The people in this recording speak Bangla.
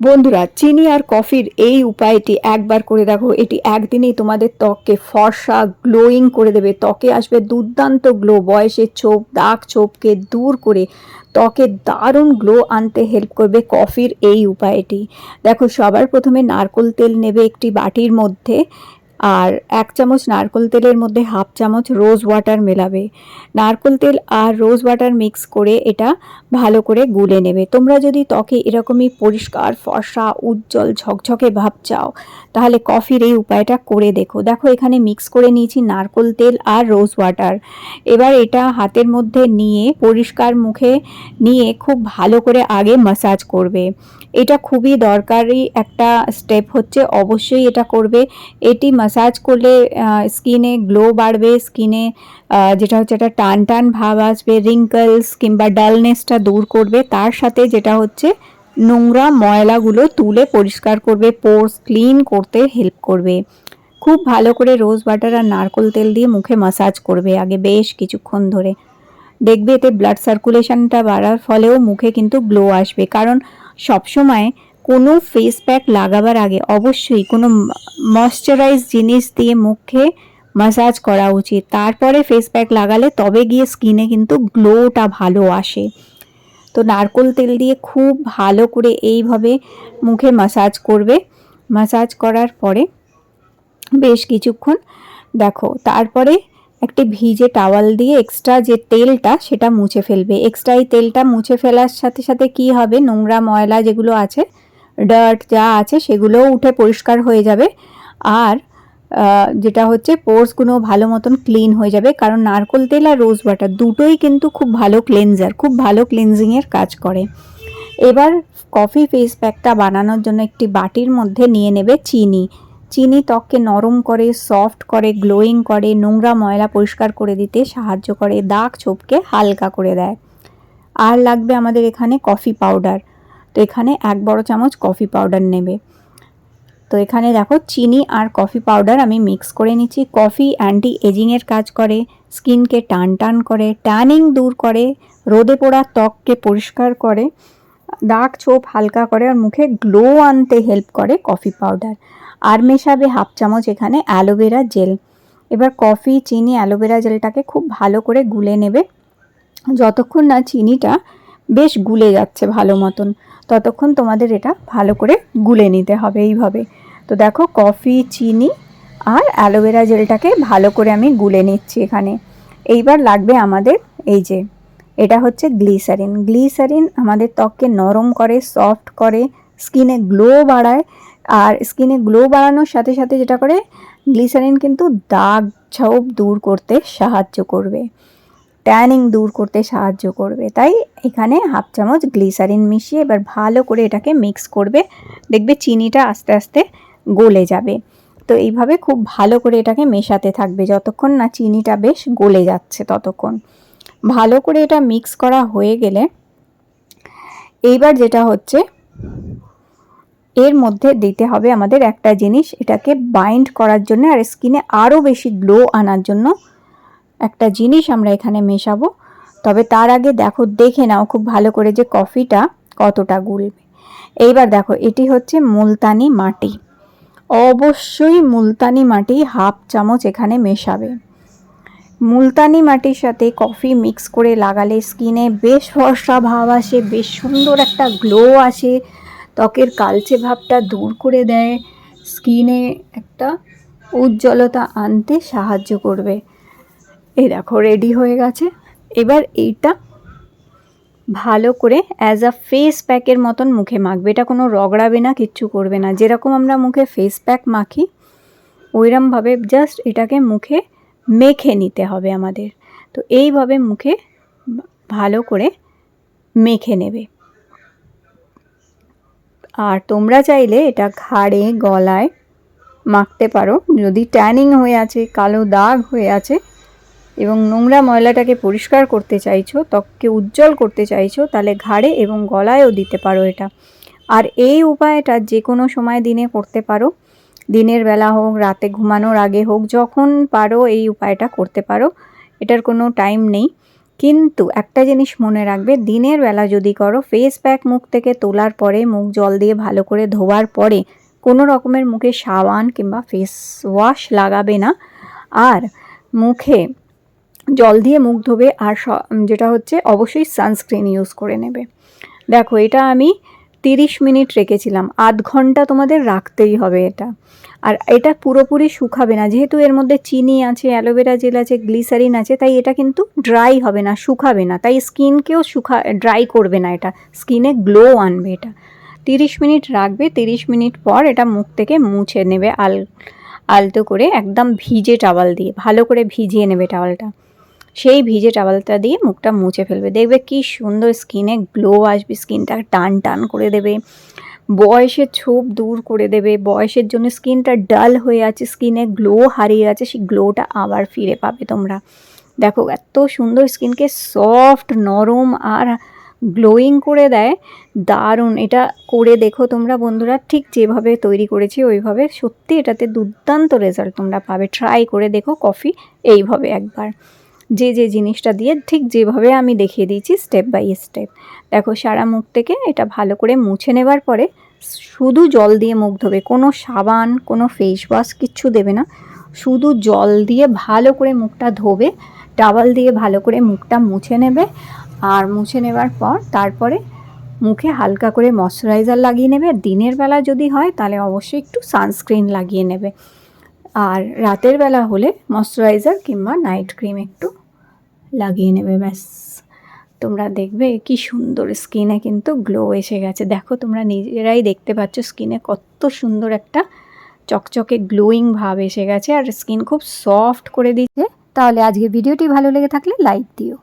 বন্ধুরা, চিনি আর কফির এই উপায়টি একবার করে দেখো। এটি একদিনেই তোমাদের ত্বককে ফর্সা, গ্লোয়িং করে দেবে। ত্বকে আসবে দুর্দান্ত গ্লো। বয়সের ছোপ, দাগ ছোপকে দূর করে ত্বকে দারুণ গ্লো আনতে হেল্প করবে কফির এই উপায়টি। দেখো, সবার প্রথমে নারকোল তেল নেবে একটি বাটির মধ্যে। আর এক চামচ নারকোল তেলের মধ্যে হাফ চামচ রোজ ওয়াটার মেলাবে। নারকোল তেল আর রোজ ওয়াটার মিক্স করে এটা ভালো করে গুলে নেবে। তোমরা যদি ত্বকে এরকমই পরিষ্কার, ফর্সা, উজ্জ্বল, ঝকঝকে ভাব চাও, তাহলে কফির এই উপায়টা করে দেখো। দেখো, এখানে মিক্স করে নিয়েছি নারকোল তেল আর রোজ ওয়াটার। এবার এটা হাতের মধ্যে নিয়ে পরিষ্কার মুখে নিয়ে খুব ভালো করে আগে মাসাজ করবে। এটা খুবই দরকারি একটা স্টেপ হচ্ছে, অবশ্যই এটা করবে। এটি মাসাজ করলে স্কিনে গ্লো বাড়বে স্কিনে যেটা হচ্ছে একটা টান টান ভাব আসবে রিঙ্কলস কিংবা ডালনেসটা দূর করবে, তার সাথে যেটা হচ্ছে নোংরা ময়লাগুলো তুলে পরিষ্কার করবে পোর্স ক্লিন করতে হেল্প করবে। খুব ভালো করে রোজ বাটার আর নারকোল তেল দিয়ে মুখে মাসাজ করবে, আগে বেশ কিছুক্ষণ ধরে। দেখবে এতে ব্লাড সার্কুলেশনটা বাড়ার ফলেও মুখে কিন্তু গ্লো আসবে, কারণ সবসময় কোনো ফেস প্যাক লাগাবার আগে অবশ্যই কোনো ময়শ্চারাইজ জিনিস দিয়ে মুখে মাসাজ করা উচিত। তারপরে ফেস প্যাক লাগালে তবে গিয়ে স্কিনে কিন্তু গ্লোটা ভালো আসে। তো নারকোল তেল দিয়ে খুব ভালো করে এইভাবে মুখে মাসাজ করবে। মাসাজ করার পরে বেশ কিছুক্ষণ দেখো, তারপরে একটি ভিজে টাওয়াল দিয়ে এক্সট্রা যে তেলটা সেটা মুছে ফেলবে। এক্সট্রা এই তেলটা মুছে ফেলার সাথে সাথে কি হবে? নোংরা ময়লা যেগুলো আছে ডার্ট যা আছে সেগুলোও উঠে পরিষ্কার হয়ে যাবে। আর যেটা হচ্ছে পোর্সগুলো ভালো মতন ক্লিন হয়ে যাবে। কারণ নারকোল তেল আর রোজ ওয়াটার দুটোই কিন্তু খুব ভালো ক্লেনজার খুব ভালো ক্লিনজিংয়ের কাজ করে। এবার কফি ফেস প্যাকটা বানানোর জন্য একটি বাটির মধ্যে নিয়ে নেবে চিনি। চিনি ত্বককে নরম করে সফট করে গ্লোয়িং করে, নোংরা ময়লা পরিষ্কার করে দিতে সাহায্য করে, দাগ ছোপকে হালকা করে দেয়। আর লাগবে আমাদের এখানে কফি পাউডার তো এখানে এক বড় চামচ কফি পাউডার নেবে। তো এখানে দেখো চিনি আর কফি পাউডার আমি মিক্স করে নিচ্ছি। কফি অ্যান্টি এজিংয়ের কাজ করে স্কিনকে টান টান করে ট্যানিং দূর করে, রোদে পোড়া ত্বককে পরিষ্কার করে, দাগ ছোপ হালকা করে আর মুখে গ্লো আনতে হেল্প করে কফি পাউডার আর মেশাবে হাফ চামচ এখানে অ্যালোভেরা জেল এবার কফি চিনি অ্যালোভেরা জেলটাকে খুব ভালো করে গুলে নেবে। যতক্ষণ না চিনিটা বেশ গুলে যাচ্ছে ভালো মতন। ততক্ষণ তোমাদের এটা ভালো করে গুলে নিতে হবে এইভাবে। তো দেখো, কফি, চিনি আর অ্যালোভেরা জেলটাকে ভালো করে আমি গুলে নিচ্ছি এখানে। এইবার লাগবে আমাদের এই যে, এটা হচ্ছে গ্লিসারিন। গ্লিসারিন আমাদের ত্বককে নরম করে, সফট করে, স্কিনে গ্লো বাড়ায়। আর স্কিনে গ্লো বাড়ানোর সাথে সাথে যেটা করে, গ্লিসারিন কিন্তু দাগ ছোপ দূর করতে সাহায্য করবে। ট্যানিং দূর করতে সাহায্য করবে। তাই এখানে হাফ চামচ গ্লিসারিন মিশিয়ে এবার ভালো করে এটাকে মিক্স করবে। দেখবে চিনিটা আস্তে আস্তে গলে যাবে। তো এইভাবে খুব ভালো করে এটাকে মেশাতে থাকবে। যতক্ষণ না চিনিটা বেশ গলে যাচ্ছে ততক্ষণ। ভালো করে এটা মিক্স করা হয়ে গেলে এইবার যেটা হচ্ছে, এর মধ্যে দিতে হবে আমাদের একটা জিনিস। এটাকে বাইন্ড করার জন্য আর স্কিনে আরও বেশি গ্লো আনার জন্য একটা জিনিস আমরা এখানে মেশাবো। তবে তার আগে দেখো, দেখে নাও খুব ভালো করে যে কফিটা কতটা গুলবে। এইবার দেখো, এটি হচ্ছে মুলতানি মাটি। অবশ্যই মুলতানি মাটি হাফ চামচ এখানে মেশাবে। মুলতানি মাটির সাথে কফি মিক্স করে লাগালে স্কিনে বেশ ফর্সা ভাব আসে, বেশ সুন্দর একটা গ্লো আসে, ত্বকের কালচে ভাবটা দূর করে দেয়, স্কিনে একটা উজ্জ্বলতা আনতে সাহায্য করবে। এই দেখো রেডি হয়ে গেছে। এবার এইটা ভালো করে অ্যাজ আ ফেস প্যাকের মতন মুখে মাখবে। এটা কোনো রগড়াবে না, কিচ্ছু করবে না। যেরকম আমরা মুখে ফেস প্যাক মাখি, ওইরমভাবে জাস্ট এটাকে মুখে মেখে নিতে হবে আমাদের। তো এইভাবে মুখে ভালো করে মেখে নেবে। আর তোমরা চাইলে এটা ঘাড়ে, গলায় মাখতে পারো। যদি ট্যানিং হয়ে আছে, কালো দাগ হয়ে আছে এবং নোংরা ময়লাটাকে পরিষ্কার করতে চাইছো, ত্বককে উজ্জ্বল করতে চাইছো, তাহলে ঘাড়ে এবং গলায়ও দিতে পারো এটা। আর এই উপায়টা যে কোনো সময় দিনে করতে পারো। দিনের বেলা হোক, রাতে ঘুমানোর আগে হোক, যখন পারো এই উপায়টা করতে পারো। এটার কোনো টাইম নেই। কিন্তু একটা জিনিস মনে রাখবে, দিনের বেলা যদি করো ফেস প্যাক মুখ থেকে তোলার পরে, মুখ জল দিয়ে ভালো করে ধোয়ার পরে, কোনো রকমের মুখে সাবান কিংবা ফেস ওয়াশ লাগাবে না। আর মুখে জল দিয়ে মুখ ধোবে আর যেটা হচ্ছে অবশ্যই সানস্ক্রিন ইউজ করে নেবে। দেখো, এটা আমি তিরিশ মিনিট রেখেছিলাম, আধ ঘণ্টা তোমাদের রাখতেই হবে এটা। আর এটা পুরোপুরি শুকাবে না, যেহেতু এর মধ্যে চিনি আছে, অ্যালোভেরা জেল আছে, গ্লিসারিন আছে, তাই এটা কিন্তু ড্রাই হবে না, শুকাবে না। তাই স্কিনকেও শুকা ড্রাই করবে না এটা স্কিনে গ্লো আনবে এটা। তিরিশ মিনিট রাখবে, তিরিশ মিনিট পর এটা মুখ থেকে মুছে নেবে, আল, আলতো করে একদম ভিজে টাওয়াল দিয়ে, ভালো করে ভিজিয়ে নেবে টাওয়ালটা সেই ভিজে টাওয়ালটা দিয়ে মুখটা মুছে ফেলবে। দেখবে কি সুন্দর স্কিনে গ্লো আসবে, স্কিনটা টান টান করে দেবে। বয়সের ছোপ দূর করে দেবে। বয়সের জন্য স্কিনটা ডাল হয়ে আছে, স্কিনে গ্লো হারিয়ে আছে, সেই গ্লোটা আবার ফিরে পাবে তোমরা। দেখো এত সুন্দর স্কিনকে সফট নরম আর গ্লোয়িং করে দেয়। দারুণ। এটা করে দেখো তোমরা বন্ধুরা, ঠিক যেভাবে তৈরি করেছি ওইভাবে। সত্যি এটাতে দুর্দান্ত রেজাল্ট তোমরা পাবে। ট্রাই করে দেখো কফি এইভাবে একবার। যে যে জিনিসটা দিয়ে ঠিক যেভাবে আমি দেখিয়ে দিয়েছি স্টেপ বাই স্টেপ দেখো সারা মুখ থেকে এটা ভালো করে মুছে নেবার পরে শুধু জল দিয়ে মুখ ধোবে, কোনো সাবান, কোনো ফেস ওয়াশ কিচ্ছু দেবে না। শুধু জল দিয়ে ভালো করে মুখটা ধোবে টাওয়াল দিয়ে ভালো করে মুখটা মুছে নেবে আর মুছে নেবার পর তারপরে মুখে হালকা করে ময়শ্চারাইজার লাগিয়ে নেবে। দিনের বেলা যদি হয় তাহলে অবশ্যই একটু সানস্ক্রিন লাগিয়ে নেবে। আর রাতের বেলা হলে ময়শ্চারাইজার কিংবা নাইট ক্রিম একটু লাগিয়ে নেবে, ব্যাস। তোমরা দেখবে কি সুন্দর স্কিনে কিন্তু গ্লো এসে গেছে। দেখো, তোমরা নিজেরাই দেখতে পাচ্ছ স্কিনে কত সুন্দর একটা চকচকে গ্লোয়িং ভাব এসে গেছে। আর স্কিন খুব সফট করে দিচ্ছে। তাহলে আজকে ভিডিওটি ভালো লেগে থাকলে লাইক দিও।